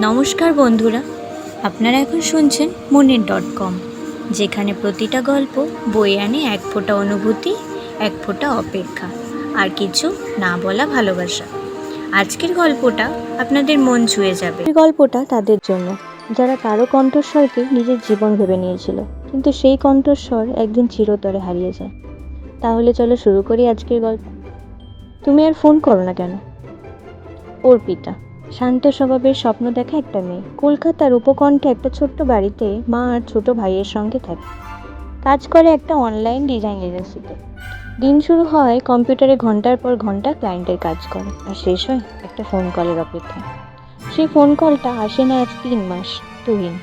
নমস্কার বন্ধুরা, আপনারা এখন শুনছেন মনের ডট কম, যেখানে প্রতিটা গল্প বই আনে এক ফোঁটা অনুভূতি, এক ফোঁটা অপেক্ষা, আর কিছু না বলা ভালোবাসা। আজকের গল্পটা আপনাদের মন ছুঁয়ে যাবে। এই গল্পটা তাদের জন্য, যারা কারও কণ্ঠস্বরকে নিজের জীবন ভেবে নিয়েছিল, কিন্তু সেই কণ্ঠস্বর একদিন চিরতরে হারিয়ে যায়। তাহলে চলো শুরু করি আজকের গল্প। তুমি আর ফোন করো না কেন? অর্পিতা। শান্ত স্বভাবের স্বপ্ন দেখা একটা মেয়ে। কলকাতার উপকণ্ঠে একটা ছোট্ট বাড়িতে মা আর ছোট ভাইয়ের সঙ্গে থাকে। কাজ করে একটা অনলাইন ডিজাইন এজেন্সিতে দিন শুরু হয় কম্পিউটারে ঘণ্টার পর ঘণ্টা ক্লায়েন্টের কাজ করে। আর শেষ হয় একটা ফোন কলের অপেক্ষা সেই ফোন কলটা আসে না আজ তিন মাস, তুহিন।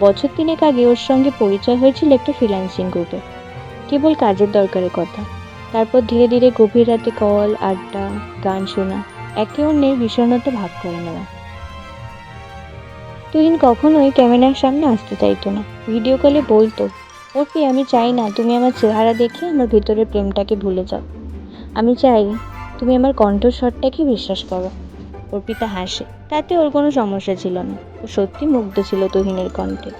বছর তিনেক আগে ওর সঙ্গে পরিচয় হয়েছিল একটা ফ্রিল্যান্সিং গ্রুপে কেবল কাজের দরকারের কথা। তারপর ধীরে ধীরে গভীর রাতে কল আড্ডা, গান শোনা। একে অন্যের বিষণ্ণতা ভাগ করে নেওয়া। তুহিন কখনোই ক্যামেরার সামনে আসতে চাইতো না। ভিডিও কলে বলতো ওপি আমি চাই না, তুমি আমার চেহারা দেখে আমার ভিতরের প্রেমটাকে ভুলে যাও। আমি চাই তুমি আমার কণ্ঠস্বরটাকে বিশ্বাস করো। অর্পিতা হাসে, তাতে ওর কোনো সমস্যা ছিল না। ও সত্যি মুগ্ধ ছিল তুহিনের কণ্ঠে।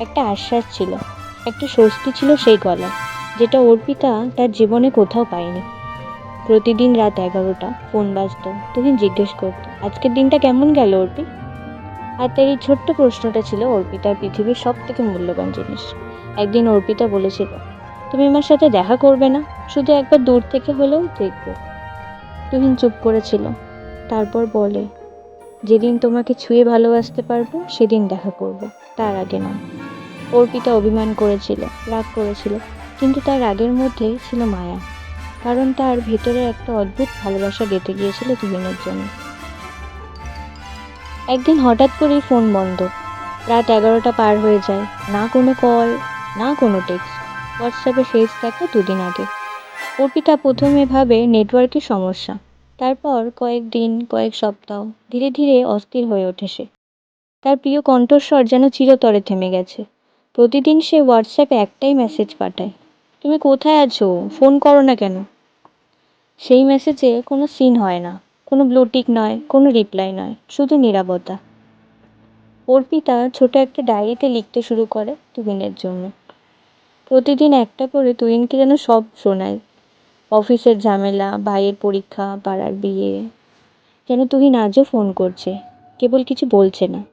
একটা আশ্বাস ছিল, একটা স্বস্তি ছিল সেই গলা যেটা অর্পিতা তার জীবনে কোথাও পায়নি। প্রতিদিন রাত এগারোটা, ফোন বাজতো। তুহিন জিজ্ঞেস করতো, আজকের দিনটা কেমন গেল অর্পি? আর তার এই ছোট্ট প্রশ্নটা ছিল অর্পিতার পৃথিবীর সব থেকে মূল্যবান জিনিস। একদিন অর্পিতা বলেছিল, তুমি আমার সাথে দেখা করবে না, শুধু একবার দূর থেকে হলেও দেখবে। তুহিন চুপ করেছিল, তারপর বলে, যেদিন তোমাকে ছুঁয়ে ভালোবাসতে পারব, সেদিন দেখা করব, তার আগে না অর্পিতা অভিমান করেছিল, রাগ করেছিল, কিন্তু তার রাগের মধ্যে ছিল মায়া। কারণ তার ভেতরে একটা অদ্ভুত ভালোবাসা গেঁথে গিয়েছিল তুহিনের জন্য। একদিন হঠাৎ করেই ফোন বন্ধ। রাত এগারোটা পার হয়ে যায়। না কোনো কল, না কোনো টেক্সট। হোয়াটসঅ্যাপে শেষ দেখা দুদিন আগে। অর্পিতা প্রথমে ভাবে নেটওয়ার্কের সমস্যা। তারপর কয়েকদিন কয়েক সপ্তাহ, ধীরে ধীরে অস্থির হয়ে ওঠে সে। তার প্রিয় কণ্ঠস্বর যেন চিরতরে থেমে গেছে। প্রতিদিন সে হোয়াটসঅ্যাপে একটাই মেসেজ পাঠায়। তুমি কোথায় আছো? ফোন করো না কেন? সেই মেসেজে কোনো সিন হয় না। কোনো ব্লুটিক নয়, কোনো রিপ্লাই নয়, শুধু নীরবতা অর্পিতা ছোট একটা ডায়েরিতে লিখতে শুরু করে তুহিনের জন্য। প্রতিদিন একটা করে তুহিনকে যেন সব শোনায়। অফিসের ঝামেলা, ভাইয়ের পরীক্ষা, পাড়ার বিয়ে। যেন তুহিন আজও ফোন করছে, কেবল কিছু বলছে না।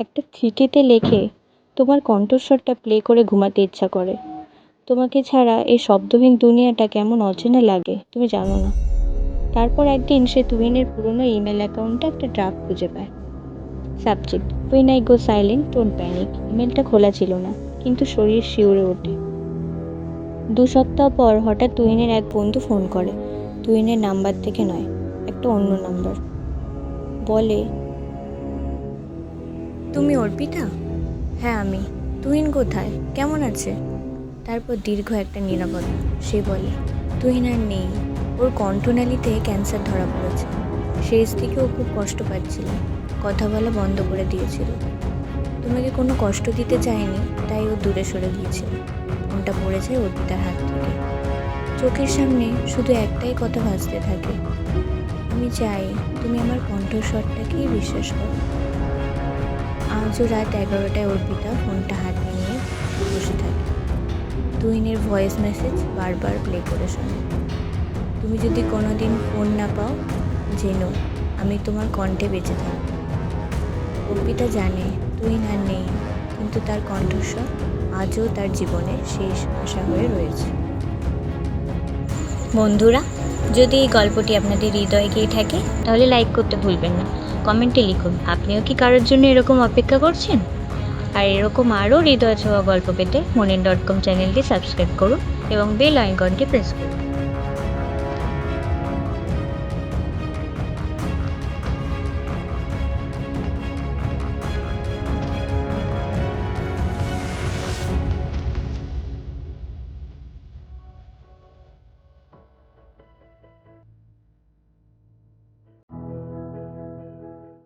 একটা চিঠিতে লেখে, তোমার কণ্ঠস্বরটা প্লে করে ঘুমাতে ইচ্ছা করে। তোমাকে ছাড়া এই শব্দহীন দুনিয়াটা কেমন অচেনা লাগে, তুমি জানো না। তারপর একদিন সে তুহিনের পুরনো ইমেল অ্যাকাউন্টে একটা ড্রাফট খুঁজে পায়। Subject when I go silent don't panic ইমেলটা খোলা ছিল না, কিন্তু শরীর শিউরে ওঠে। দু সপ্তাহ পর হঠাৎ তুহিনের এক বন্ধু ফোন করে। তুহিনের নাম্বার থেকে নয়, একটা অন্য নাম্বার। বলে, তুমি অর্পিতা? হ্যাঁ আমি। তুহিন কোথায়? কেমন আছে? তারপর দীর্ঘ একটা নিরাপত্তা সে বলে তুহিন আর নেই। ওর কণ্ঠনালীতে ক্যান্সার ধরা পড়েছে। শেষ দিকে ও খুব কষ্ট পাচ্ছিল। কথা বলা বন্ধ করে দিয়েছিল। তোমাকে কোনো কষ্ট দিতে চায়নি, তাই ও দূরে সরে গিয়েছিল। ফোনটা পড়ে যায় অর্পিতার হাত থেকে চোখের সামনে শুধু একটাই কথা ভাসতে থাকে। আমি চাই তুমি আমার কণ্ঠস্বরটাকেই বিশ্বাস করো। আজও রাত এগারোটায় অর্পিতা ফোনটা হাতে নিয়ে বসে থাকে তুহিনের ভয়েস মেসেজ বারবার প্লে করে শোনে। তুমি যদি কোনো দিন ফোন না পাও, জেনো, আমি তোমার কণ্ঠে বেঁচে থাকব। অর্পিতা জানে তুহিন আর নেই, কিন্তু তার কণ্ঠস্বর আজও তার জীবনে শেষ আশা হয়ে রয়েছে। বন্ধুরা, যদি এই গল্পটি আপনাদের হৃদয়ে গিয়ে থাকে, তাহলে লাইক করতে ভুলবেন না। কমেন্টে লিখুন, আপনিও কি কারোর জন্য এরকম অপেক্ষা করছেন? আর এরকম আরও হৃদয় ছোঁয়া গল্প পেতে মনিন ডট কম চ্যানেলটি সাবস্ক্রাইব করুন এবং বেল আইকনটি প্রেস করুন।